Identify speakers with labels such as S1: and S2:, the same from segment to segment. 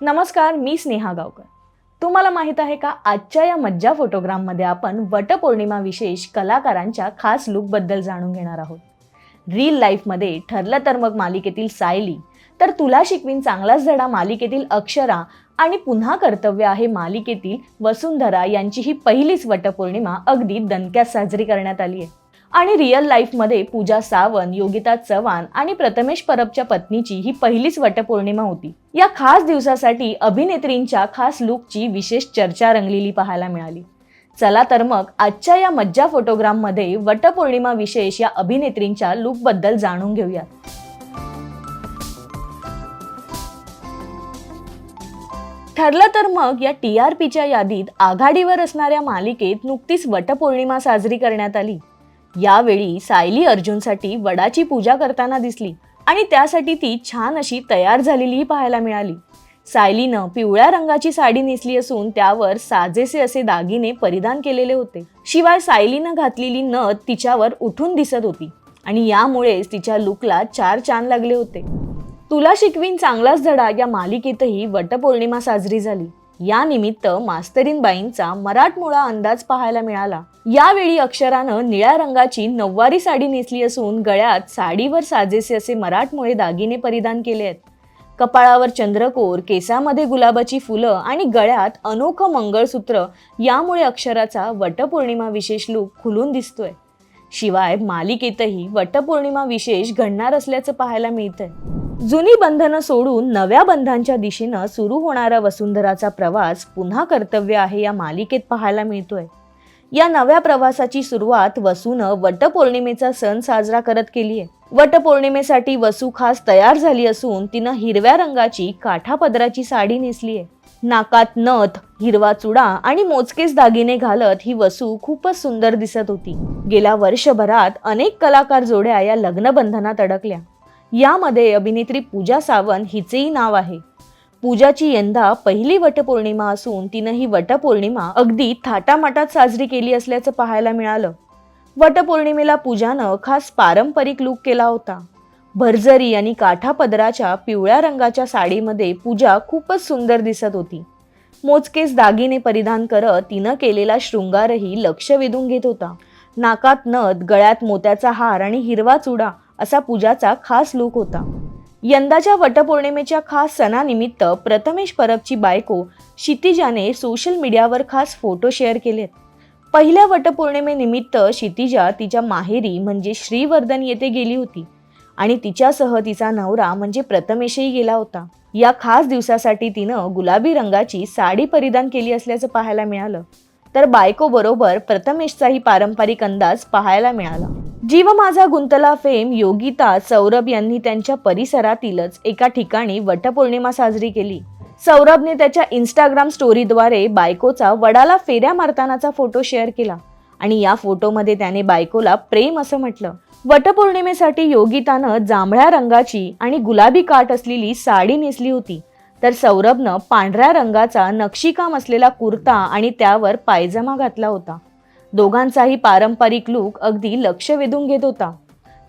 S1: नमस्कार मी स्नेहा गावकर. तुम्हाला माहीत आहे का आजच्या या मज्जा फोटोग्राममध्ये आपण वटपौर्णिमा विशेष कलाकारांच्या खास लुकबद्दल जाणून घेणार आहोत. रील लाईफमध्ये ठरलं तर मग मालिकेतील सायली तर तुला शिकवीन चांगलाच धडा मालिकेतील अक्षरा आणि पुन्हा कर्तव्य आहे मालिकेतील वसुंधरा यांची ही पहिलीच वटपौर्णिमा अगदी दणक्यात साजरी करण्यात आली आहे. आणि रिअल लाईफमध्ये पूजा सावंत योगिता चव्हाण आणि प्रथमेश परबच्या पत्नीची ही पहिलीच वटपौर्णिमा होती. या खास दिवसासाठी अभिनेत्रींच्या खास लुकची विशेष चर्चा रंगलेली पाहायला मिळाली. चला तर मग आजच्या या मज्जा फोटोग्राममध्ये वटपौर्णिमा विशेष या अभिनेत्रींच्या लुकबद्दल जाणून घेऊया ठरलं तर मग या टी आर पीच्या यादीत आघाडीवर असणाऱ्या मालिकेत नुकतीच वटपौर्णिमा साजरी करण्यात आली. यावेळी सायली अर्जुनसाठी वडाची पूजा करताना दिसली आणि त्यासाठी ती छान अशी तयार झालेलीही पाहायला मिळाली. सायलीनं पिवळ्या रंगाची साडी नेसली असून त्यावर साजेसे असे दागिने परिधान केलेले होते. शिवाय सायलीनं घातलेली नथ तिच्यावर उठून दिसत होती आणि यामुळेच तिच्या लुकला चार चांद लागले होते. तुला शिकवीन चांगलाच धडा या मालिकेतही वटपौर्णिमा साजरी झाली. या निमित्त मास्तरीनबाईंचा मराठमोळा अंदाज पाहायला मिळाला. यावेळी अक्षरानं निळ्या रंगाची नऊवारी साडी नेसली असून गळ्यात साडीवर साजेसे असे मराठमोळे दागिने परिधान केले आहेत. कपाळावर चंद्रकोर केसामध्ये गुलाबाची फुलं आणि गळ्यात अनोखं मंगळसूत्र यामुळे अक्षराचा वटपौर्णिमा विशेष लूक खुलून दिसतोय. शिवाय मालिकेतही वटपौर्णिमा विशेष घडणार असल्याचं पाहायला मिळतंय. जुनी बंधनं सोडून नव्या बंधांच्या दिशेनं सुरू होणारा वसुंधराचा प्रवास पुन्हा कर्तव्य आहे या मालिकेत पाहायला मिळतोय. या नव्या प्रवासाची सुरुवात वसूनं वटपौर्णिमेचा सण साजरा करत केली आहे वटपौर्णिमेसाठी वसू खास तयार झाली असून तिनं हिरव्या रंगाची काठापदराची साडी नेसली आहे नाकात नथ हिरवा चुडा आणि मोजकेच दागिने घालत ही वसू खूपच सुंदर दिसत होती. गेल्या वर्षभरात अनेक कलाकार जोड्या या लग्नबंधनात अडकल्या. यामध्ये अभिनेत्री पूजा सावंत हिचेही नाव आहे. पूजाची यंदा पहिली वटपौर्णिमा असून तिनं ही वटपौर्णिमा अगदी थाटामाटात साजरी केली असल्याचं पाहायला मिळालं. वटपौर्णिमेला पूजानं खास पारंपरिक लूक केला होता. भरजरी आणि काठापदराच्या पिवळ्या रंगाच्या साडीमध्ये पूजा खूपच सुंदर दिसत होती. मोजकेच दागिने परिधान करत तिनं केलेला शृंगारही लक्ष वेधून घेत होता. नाकात नथ गळ्यात मोत्याचा हार आणि हिरवा चुडा असा पूजाचा खास लूक होता. यंदाच्या वटपौर्णिमेच्या खास सणानिमित्त प्रथमेश परबची बायको क्षितिजाने सोशल मीडियावर खास फोटो शेअर केलेत. पहिल्या वटपौर्णिमेनिमित्त क्षितिजा तिच्या माहेरी म्हणजे श्रीवर्धन येथे गेली होती आणि तिच्यासह तिचा नवरा म्हणजे प्रथमेशही गेला होता. या खास दिवसासाठी तिनं गुलाबी रंगाची साडी परिधान केली असल्याचं पाहायला मिळालं. तर बायको बरोबर प्रथमेशचाही पारंपरिक अंदाज पाहायला मिळाला. जीव माझा गुंतला फेम योगिता सौरभ यांनी त्यांच्या परिसरातीलच एका ठिकाणी वटपौर्णिमा साजरी केली. सौरभने त्याच्या इंस्टाग्राम स्टोरीद्वारे बायकोचा वडाला फेऱ्या मारतानाचा फोटो शेअर केला आणि या फोटोमध्ये त्याने बायकोला प्रेम असं म्हटलं. वटपौर्णिमेसाठी योगितानं जांभळ्या रंगाची आणि गुलाबी काठ असलेली साडी नेसली होती. तर सौरभनं पांढऱ्या रंगाचा नक्षीकाम असलेला कुर्ता आणि त्यावर पायजमा घातला होता. दोघांचाही पारंपरिक लूक अगदी लक्ष वेधून घेत होता.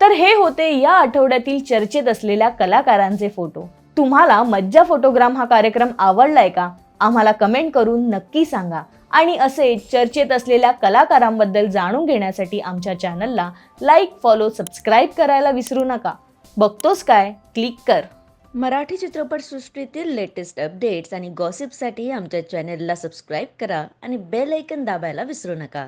S1: तर हे होते या आठवड्यातील चर्चेत असलेल्या कलाकारांचे फोटो तुम्हाला मज्जा फोटोग्राम हा कार्यक्रम आवडलाय का? आम्हाला कमेंट करून नक्की सांगा. आणि असे चर्चेत असलेल्या कलाकारांबद्दल जाणून घेण्यासाठी आमच्या चॅनलला लाईक फॉलो सबस्क्राईब करायला विसरू नका. बघतोस काय? क्लिक कर.
S2: मराठी चित्रपटसृष्टीतील लेटेस्ट अपडेट्स आणि गॉसिपसाठी आमच्या चॅनेलला सबस्क्राईब करा आणि बेल ऐकन दाबायला विसरू नका.